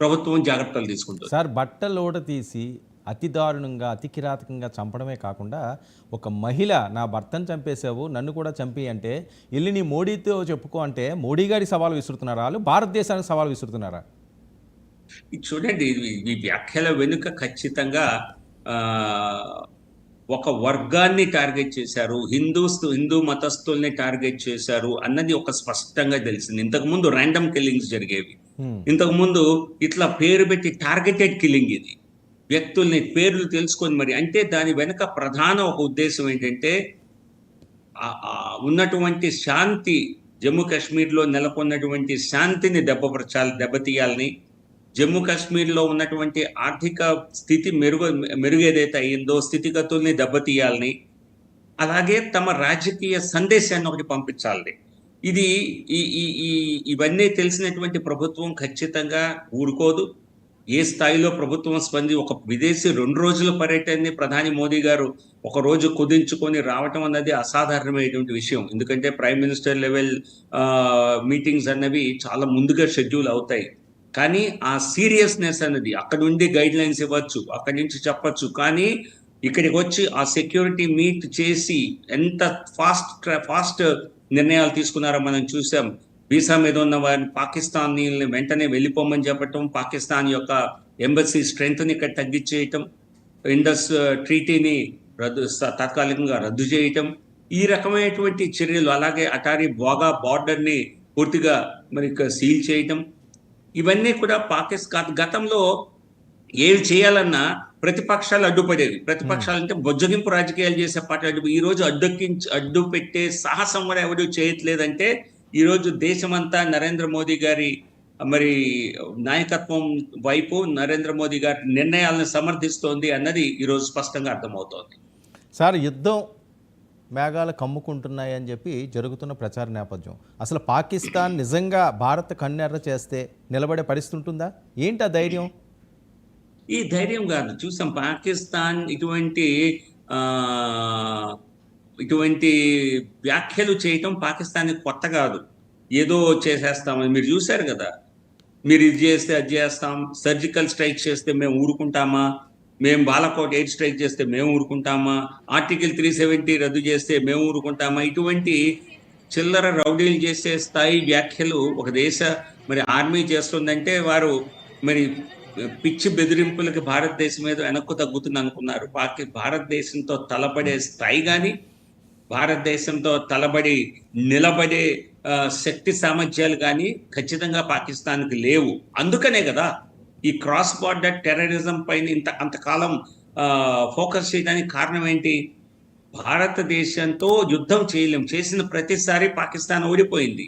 ప్రభుత్వం జాగ్రత్తలు తీసుకుంటుంది. సార్ బట్టలు తీసి అతి దారుణంగా అతి కిరాతకంగా చంపడమే కాకుండా ఒక మహిళ నా భర్తను చంపేశావు నన్ను కూడా చంపి అంటే వెళ్ళి నీ మోడీతో చెప్పుకో అంటే మోడీ గారి సవాలు విసురుతున్నారా? వాళ్ళు భారతదేశానికి సవాలు విసురుతున్నారా? చూడండి ఈ వ్యాఖ్యల వెనుక ఖచ్చితంగా ఒక వర్గాన్ని టార్గెట్ చేశారు హిందూస్ హిందూ మతస్థుల్ని టార్గెట్ చేశారు అన్నది ఒక స్పష్టంగా తెలిసింది. ఇంతకు ముందు ర్యాండమ్ కిల్లింగ్స్ జరిగేవి. Hmm. ఇంతకు ముందు ఇట్లా పేరు పెట్టి టార్గెటెడ్ కిల్లింగ్ ఇది. వ్యక్తుల్ని పేర్లు తెలుసుకొని మరి అంటే దాని వెనుక ప్రధాన ఒక ఉద్దేశం ఏంటంటే ఉన్నటువంటి శాంతి జమ్మూ కాశ్మీర్లో నెలకొన్నటువంటి శాంతిని దెబ్బపరచాలి దెబ్బతీయాలని జమ్మూ కాశ్మీర్లో ఉన్నటువంటి ఆర్థిక స్థితి మెరుగు మెరుగేదైతే అయ్యిందో అయిందో స్థితిగతుల్ని దెబ్బతీయాలని అలాగే తమ రాజకీయ సందేశాన్ని ఒకటి పంపించాలి. ఇది ఈ ఈ ఈ ఇవన్నీ తెలిసినటువంటి ప్రభుత్వం ఖచ్చితంగా ఊరుకోదు. ఏ స్థాయిలో ప్రభుత్వం స్పంది ఒక విదేశీ రెండు రోజుల పర్యటనని ప్రధాని మోదీ గారు ఒక రోజు కుదించుకొని రావటం అన్నది అసాధారణమైనటువంటి విషయం. ఎందుకంటే ప్రైమ్ మినిస్టర్ లెవెల్ మీటింగ్స్ అన్నవి చాలా ముందుగా షెడ్యూల్ అవుతాయి. కానీ ఆ సీరియస్నెస్ అన్నది అక్కడ నుండి గైడ్ లైన్స్ ఇవ్వచ్చు అక్కడి నుంచి చెప్పచ్చు. కానీ ఇక్కడికి వచ్చి ఆ సెక్యూరిటీ మీట్ చేసి ఎంత ఫాస్ట్ ఫాస్ట్ నిర్ణయాలు తీసుకున్నారో మనం చూసాం. వీసా మీద ఉన్న వారిని పాకిస్తాన్ని వెంటనే వెళ్ళిపోమని చెప్పటం పాకిస్తాన్ యొక్క ఎంబసీ స్ట్రెంగ్త్ని ఇక్కడ తగ్గించేయటం ఇండస్ ట్రీటీని రద్దు తాత్కాలికంగా రద్దు చేయటం ఈ రకమైనటువంటి చర్యలు అలాగే అటారీ బాగా బార్డర్ని పూర్తిగా మరి సీల్ చేయటం ఇవన్నీ కూడా పాకిస్తాన్ గతంలో ఏవి చేయాలన్నా ప్రతిపక్షాలు అడ్డుపడేవి. ప్రతిపక్షాలు అంటే బొజ్జగింపు రాజకీయాలు చేసే పార్టీ అడ్డు ఈ రోజు అడ్డొక్కించి అడ్డు పెట్టే సాహసం కూడా ఎవరు చేయట్లేదంటే ఈ రోజు దేశమంతా నరేంద్ర మోదీ గారి మరి నాయకత్వం వైపు నరేంద్ర మోదీ గారి నిర్ణయాలను సమర్థిస్తోంది అన్నది ఈ రోజు స్పష్టంగా అర్థమవుతోంది. సార్ యుద్ధం మేఘాలు కమ్ముకుంటున్నాయి అని చెప్పి జరుగుతున్న ప్రచార నేపథ్యం. అసలు పాకిస్తాన్ నిజంగా భారత్ కన్నెర్ర చేస్తే నిలబడే పరిస్థితి ఉంటుందా? ఏంటి ఆ ధైర్యం? ఈ ధైర్యం కాదు చూసాం పాకిస్తాన్ ఇటువంటి ఇటువంటి వ్యాఖ్యలు చేయటం పాకిస్తాన్ కొత్త కాదు. ఏదో చేసేస్తామని మీరు చూశారు కదా? మీరు ఇది చేస్తే అది చేస్తాం. సర్జికల్ స్ట్రైక్ చేస్తే మేము ఊరుకుంటామా? మేము బాలకోట్ ఎయిర్ స్ట్రైక్ చేస్తే మేము ఊరుకుంటామా? ఆర్టికల్ త్రీ సెవెంటీ రద్దు చేస్తే మేము ఊరుకుంటామా? ఇటువంటి చిల్లర రౌడీలు చేసే స్థాయి వ్యాఖ్యలు ఒక దేశ మరి ఆర్మీ చేస్తుందంటే వారు మరి పిచ్చి బెదిరింపులకి భారతదేశం మీద వెనక్కు తగ్గుతుంది అనుకున్నారు. పాకి భారతదేశంతో తలపడే స్థాయి కానీ భారతదేశంతో తలబడి నిలబడే శక్తి సామర్థ్యాలు కానీ ఖచ్చితంగా పాకిస్తాన్కి లేవు. అందుకనే కదా ఈ క్రాస్ బార్డర్ టెర్రరిజం పైన ఇంత అంతకాలం ఫోకస్ చేయడానికి కారణం ఏంటి? భారతదేశంతో యుద్ధం చేయలేం. చేసిన ప్రతిసారి పాకిస్తాన్ ఓడిపోయింది.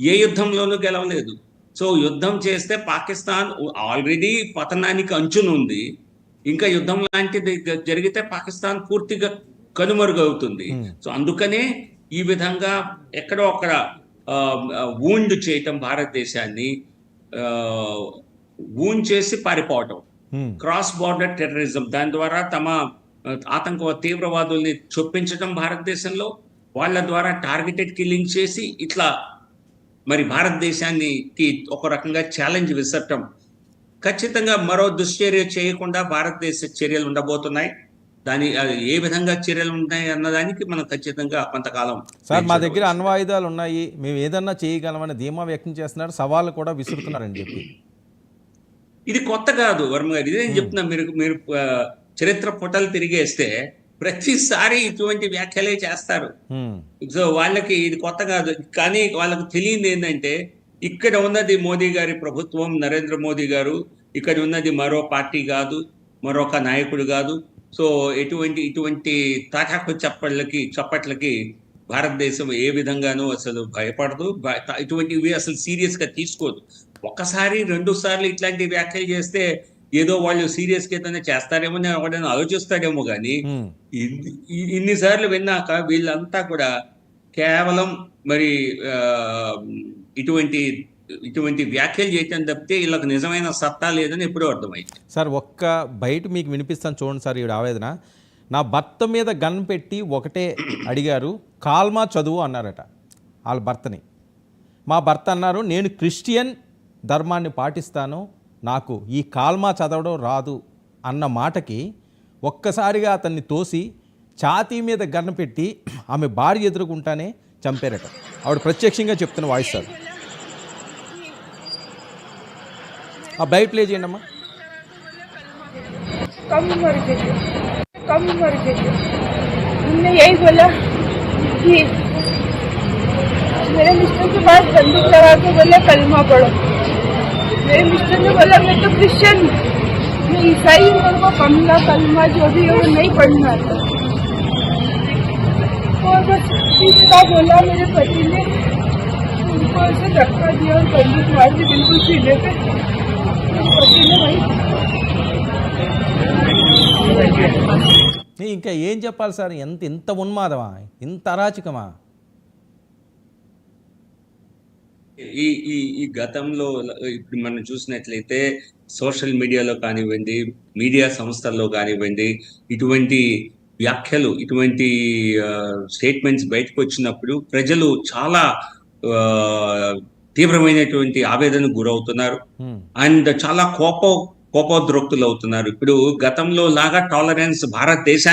ఏ యుద్ధంలోనూ గెలవలేదు. సో యుద్ధం చేస్తే పాకిస్తాన్ ఆల్రెడీ పతనానికి అంచునుంది ఇంకా యుద్ధం లాంటిది జరిగితే పాకిస్తాన్ పూర్తిగా కనుమరుగవుతుంది Hmm. సో అందుకనే ఈ విధంగా ఎక్కడో అక్కడ వూండ్ చేయటం భారతదేశాన్ని వూండ్ చేసి పారిపోవటం. క్రాస్ బార్డర్ టెర్రరిజం దాని ద్వారా తమ ఆ, ఆతంక తీవ్రవాదుల్ని చొప్పించడం భారతదేశంలో వాళ్ళ ద్వారా టార్గెటెడ్ కిల్లింగ్ చేసి ఇట్లా మరి భారతదేశానికి ఒక రకంగా ఛాలెంజ్ విసరటం. ఖచ్చితంగా మరో దుశ్చర్య చేయకుండా భారతదేశ చర్యలు ఉండబోతున్నాయి. దాని ఏ విధంగా చర్యలు ఉన్నాయి అన్నదానికి మనం ఖచ్చితంగా కొంతకాలం సార్ మా దగ్గర అణ్వాయుధాలు ఉన్నాయి. మేము ఏదన్నా చేయగలమని ధీమా వ్యక్తం చేస్తున్నారు సవాళ్ళు కూడా విసురుతున్నారని చెప్పి. ఇది కొత్త కాదు వర్మ గారు. ఇదే నేను చెప్తున్నా మీరు మీరు చరిత్ర పుటలు తిరిగేస్తే ప్రతిసారి ఇటువంటి వ్యాఖ్యలే చేస్తారు. సో వాళ్ళకి ఇది కొత్త కాదు. కానీ వాళ్ళకి తెలియంది ఏంటంటే ఇక్కడ ఉన్నది మోదీ గారి ప్రభుత్వం నరేంద్ర మోదీ గారు ఇక్కడ ఉన్నది మరో పార్టీ కాదు మరొక నాయకుడు కాదు. సో ఎటువంటి ఇటువంటి తాటాకు చప్పట్లకి చప్పట్లకి భారతదేశం ఏ విధంగానూ అసలు భయపడదు. ఇటువంటివి అసలు సీరియస్గా తీసుకోదు. ఒకసారి రెండు సార్లు ఇట్లాంటి వ్యాఖ్యలు చేస్తే ఏదో వాళ్ళు సీరియస్గా ఏదైనా చేస్తారేమో అని ఎవడైనా ఆలోచిస్తాడేమో కానీ ఇన్నిసార్లు విన్నాక వీళ్ళంతా కూడా కేవలం మరి ఇటువంటి ఇటువంటి వ్యాఖ్యలు చేయటం తప్పితే వీళ్ళకి నిజమైన సత్తా లేదని ఎప్పుడూ అర్థమైంది. సార్ ఒక్క బయట మీకు వినిపిస్తాను చూడండి సార్ ఈవిడ ఆవేదన. నా భర్త మీద గన్ పెట్టి ఒకటే అడిగారు కాల్మా చదువు అన్నారట వాళ్ళ భర్తని. మా భర్త అన్నారు నేను క్రిస్టియన్ ధర్మాన్ని పాటిస్తాను నాకు ఈ కాల్మా చదవడం రాదు అన్న మాటకి ఒక్కసారిగా అతన్ని తోసి ఛాతీ మీద గన్న పెట్టి ఆమె భార్య ఎదురుకుంటానే చంపారట ఆవిడ ప్రత్యక్షంగా చెప్తున్న వాయిస్ సార్ ఆ బయట ప్లే చేయండి అమ్మా कम मर गए थे कम मर गए थे उनने यही बोला कि मेरे मिस्टर के पास बंदूक लगा के बोले कलमा पढ़ो मेरे मिस्टर ने बोला मैं तो क्रिश्चियन हूँ मैं ईसाई हूँ मेरे को कमला कलमा जो भी है वो नहीं पढ़ना आता तो बस इसका बोला मेरे पति ने उनको ऐसे धक्का दिया और बंदूक मार दी बिल्कुल सीने पे मेरे पति ने वही ఏ, ఇంకా ఏం చెప్పాలి సార్ ఎంత ఇంత ఉన్మాదమా ఇంత అరాచకమా ఈ ఈ ఈ గతంలో ఇప్పుడు మనం చూసినట్లయితే సోషల్ మీడియాలో కానివ్వండి మీడియా సంస్థల్లో కానివ్వండి ఇటువంటి వ్యాఖ్యలు ఇటువంటి స్టేట్మెంట్స్ బయటకు వచ్చినప్పుడు ప్రజలు చాలా తీవ్రమైనటువంటి ఆవేదనకు గురవుతున్నారు. అండ్ చాలా కోప కోపోద్రక్తులు అవుతున్నారు ఇప్పుడు గతంలో లాగా టాలరెన్స్ భారతదేశానికి